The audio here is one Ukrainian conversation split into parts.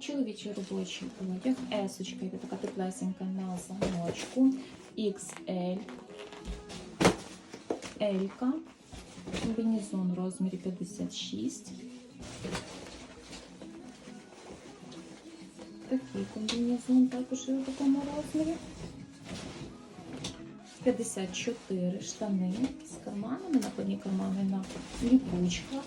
Чоловічий робочий одяг, есочка, йде така теплесенька на замочку, XL, Елька, комбінезон в розмірі 56. Такий комбінезон також у такому розмірі. 54 штани з карманами, накладні кармани на ліпучках.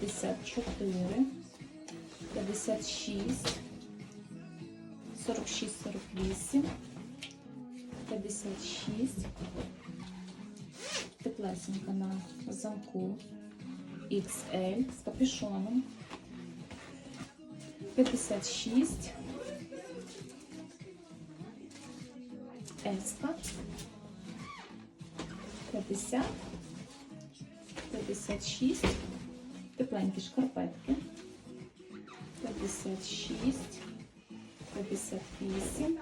54, 56, 46, 48, 56, теплесенька на замку. XL з капюшоном, 56, Еска, 50, 56, тепленькі шкарпетки. 56, 58,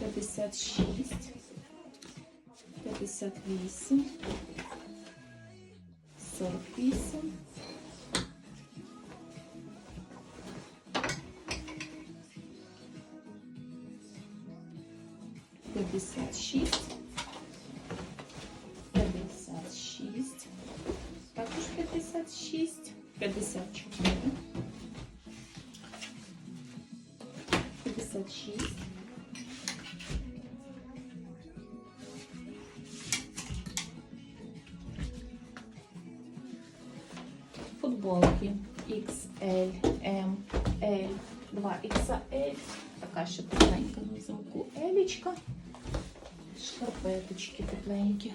56, 58, 48, 56, 26, 54. 56. 2XL, M, L, 2XL, така ще тепленька на замку Елічка, шкарпеточки тепленькі.